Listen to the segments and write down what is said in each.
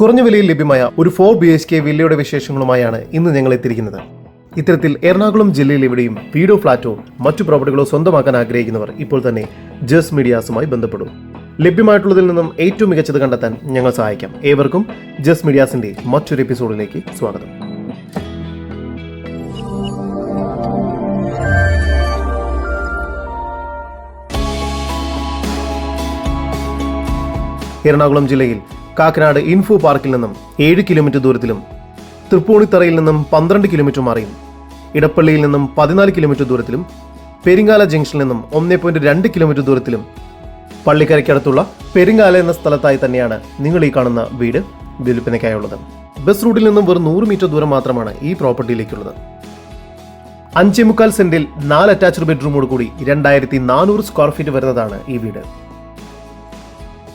കുറഞ്ഞ വിലയിൽ ലഭ്യമായ ഒരു ഫോർ ബി എച്ച് കെ വില്ലയുടെ വിശേഷങ്ങളുമായാണ് ഇന്ന് ഞങ്ങൾ എത്തിയിരിക്കുന്നത്. ഇത്തരത്തിൽ എറണാകുളം ജില്ലയിൽ എവിടെയും വീടോ ഫ്ളാറ്റോ മറ്റു പ്രോപ്പർട്ടികളോ സ്വന്തമാക്കാൻ ആഗ്രഹിക്കുന്നവർ ഇപ്പോൾ തന്നെ ജസ് മീഡിയാസുമായി ബന്ധപ്പെടും. ലഭ്യമായിട്ടുള്ളതിൽ നിന്നും ഏറ്റവും മികച്ചത് കണ്ടെത്താൻ ഞങ്ങൾ സഹായിക്കാം. ഏവർക്കും ജസ് മീഡിയാസിന്റെ മറ്റൊരു എപ്പിസോഡിലേക്ക് സ്വാഗതം. എറണാകുളം ജില്ലയിൽ കാക്കനാട് ഇൻഫോ പാർക്കിൽ നിന്നും ഏഴ് കിലോമീറ്റർ ദൂരത്തിലും തൃപ്പൂണിത്തറയിൽ നിന്നും പന്ത്രണ്ട് കിലോമീറ്റർ മാറിയും. ഇടപ്പള്ളിയിൽ നിന്നും പതിനാല് കിലോമീറ്റർ ദൂരത്തിലും പെരിങ്ങാല ജംഗ്ഷനിൽ നിന്നും ഒന്നേ പോയിന്റ് രണ്ട് കിലോമീറ്റർ ദൂരത്തിലും പള്ളിക്കരയ്ക്കടുത്തുള്ള പെരിങ്ങാല എന്ന സ്ഥലത്തായി തന്നെയാണ് നിങ്ങൾ ഈ കാണുന്ന വീട് വിൽപ്പനയ്ക്കായുള്ളത്. ബസ് റൂട്ടിൽ നിന്നും വെറും നൂറ് മീറ്റർ ദൂരം മാത്രമാണ് ഈ പ്രോപ്പർട്ടിയിലേക്കുള്ളത്. അഞ്ചേ മുക്കാൽ സെന്റിൽ നാല് അറ്റാച്ച്ഡ് ബെഡ്റൂമോട് കൂടി രണ്ടായിരത്തി നാനൂറ് സ്ക്വയർ ഫീറ്റ് വരുന്നതാണ് ഈ വീട്.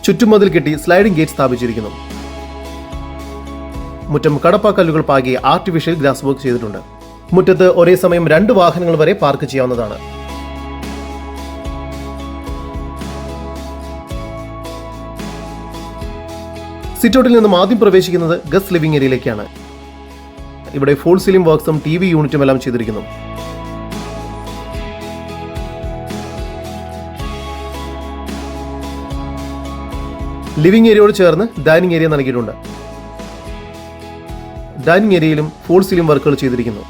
ചുറ്റുമതിൽ കെട്ടി സ്ലൈഡിംഗ് ഗേറ്റ് സ്ഥാപിച്ചിരിക്കുന്നു. മുറ്റം കടപ്പാക്കല്ലുകൾ പാകി ആർട്ടിഫിഷ്യൽ ഗ്രാസ് വർക്ക് ചെയ്തിട്ടുണ്ട്. മുറ്റത്ത് ഒരേ സമയം രണ്ട് വാഹനങ്ങൾ വരെ പാർക്ക് ചെയ്യാവുന്നതാണ്. സിറ്റൗട്ടിൽ നിന്നും ആദ്യം പ്രവേശിക്കുന്നത് ഗസ്റ്റ് ലിവിംഗ് ഏരിയയിലേക്കാണ് ഇവിടെ ഫുൾ സീലിംഗ് വർക്ക്സും ടി വി യൂണിറ്റും എല്ലാം ചെയ്തിരിക്കുന്നു. ലിവിംഗ് ഏരിയയോട് ചേർന്ന് ഡൈനിങ് ഏരിയ നൽകിയിട്ടുണ്ട്. ഡൈനിങ് ഏരിയയിലും ഫോൾ സീലിംഗ് വർക്കുകൾ ചെയ്തിരിക്കുന്നു.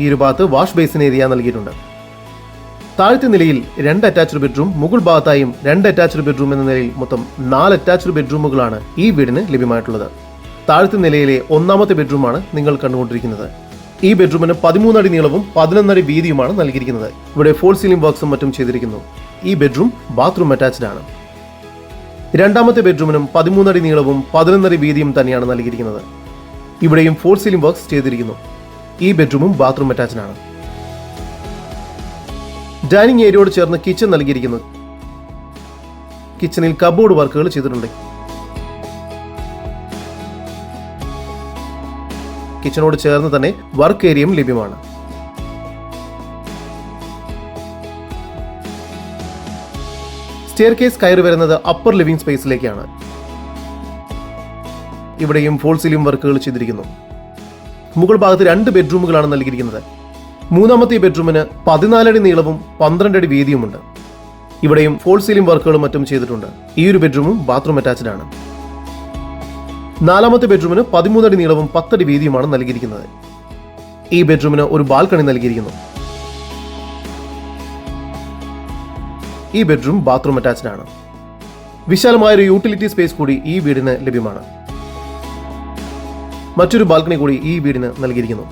ഈ ഒരു ഭാഗത്ത് വാഷ് ബേസിൻ ഏരിയ നൽകിയിട്ടുണ്ട്. താഴത്തെ നിലയിൽ രണ്ട് അറ്റാച്ച്ഡ് ബെഡ്റൂം മുകൾ ഭാഗത്തായും രണ്ട് അറ്റാച്ച്ഡ് ബെഡ്റൂം എന്ന നിലയിൽ മൊത്തം നാല് അറ്റാച്ച്ഡ് ബെഡ്റൂമുകളാണ് ഈ വീടിന് ലഭ്യമായിട്ടുള്ളത്. താഴത്തെ നിലയിലെ ഒന്നാമത്തെ ബെഡ്റൂമാണ് നിങ്ങൾ കണ്ടുകൊണ്ടിരിക്കുന്നത്. ഈ ബെഡ്റൂമിന് പതിമൂന്നടി നീളവും പതിനൊന്നടി വീതിയുമാണ് നൽകിയിരിക്കുന്നത്. ഇവിടെ ഫോൾ സീലിംഗ് വർക്ക്സും മറ്റും ചെയ്തിരിക്കുന്നു. ഈ ബെഡ്റൂം ബാത്റൂം അറ്റാച്ച്ഡ് ആണ്. രണ്ടാമത്തെ ബെഡ്റൂമിനും പതിമൂന്നടി നീളവും പതിനൊന്നടി വീതിയും തന്നെയാണ് നൽകിയിരിക്കുന്നത്. ഇവിടെയും ഫോർ സീലിംഗ് വർക്ക്സ് ചെയ്തിരിക്കുന്നു. ഈ ബെഡ്റൂമും ബാത്റൂം അറ്റാച്ച് ആണ്. ഡൈനിങ് ഏരിയയോട് ചേർന്ന് കിച്ചൺ നൽകിയിരിക്കുന്നു. കിച്ചണിൽ കബോർഡ് വർക്കുകൾ ചെയ്തിട്ടുണ്ട്. കിച്ചണോട് ചേർന്ന് തന്നെ വർക്ക് ഏരിയയും ലഭ്യമാണ്. സ്റ്റെയർ കേസ് കയറി വരുന്നത് അപ്പർ ലിവിംഗ് സ്പേസിലേക്കാണ് ഇവിടെയും ഫോൾ സീലിംഗ് വർക്കുകൾ ചെയ്തിരിക്കുന്നു. മുകൾ ഭാഗത്ത് രണ്ട് ബെഡ്റൂമുകളാണ് നൽകിയിരിക്കുന്നത്. മൂന്നാമത്തെ ബെഡ്റൂമിന് പതിനാലടി നീളവും പന്ത്രണ്ട് അടി വീതിയുമുണ്ട്. ഇവിടെയും ഫോൾ സീലിംഗ് വർക്കുകളും മറ്റും ചെയ്തിട്ടുണ്ട്. ഈ ഒരു ബെഡ്റൂമും ബാത്റൂം അറ്റാച്ച്ഡ് ആണ്. നാലാമത്തെ ബെഡ്റൂമിന് പതിമൂന്നടി നീളവും പത്തടി വീതിയുമാണ് നൽകിയിരിക്കുന്നത്. ഈ ബെഡ്റൂമിന് ഒരു ബാൽക്കണി നൽകിയിരിക്കുന്നു. ഈ ബെഡ്റൂം ബാത്റൂം അറ്റാച്ച്ഡ് ആണ്. വിശാലമായ ഒരു യൂട്ടിലിറ്റി സ്പേസ് കൂടി ഈ വീടിന് ലഭ്യമാണ്. മറ്റൊരു ബാൽക്കണി കൂടി ഈ വീടിന് നൽകിയിരിക്കുന്നു.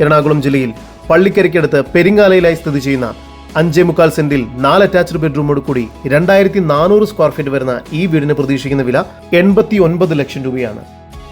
എറണാകുളം ജില്ലയിൽ പള്ളിക്കരയ്ക്കടുത്ത് പെരിങ്ങാലയിലായി സ്ഥിതി ചെയ്യുന്ന അഞ്ചേ മുക്കാൽ സെന്റിൽ നാല് അറ്റാച്ച്ഡ് ബെഡ്റൂമോട് കൂടി രണ്ടായിരത്തി നാനൂറ് സ്ക്വയർ ഫീറ്റ് വരുന്ന ഈ വീടിന് പ്രതീക്ഷിക്കുന്ന വില എൺപത്തി ഒൻപത് ലക്ഷം രൂപയാണ്.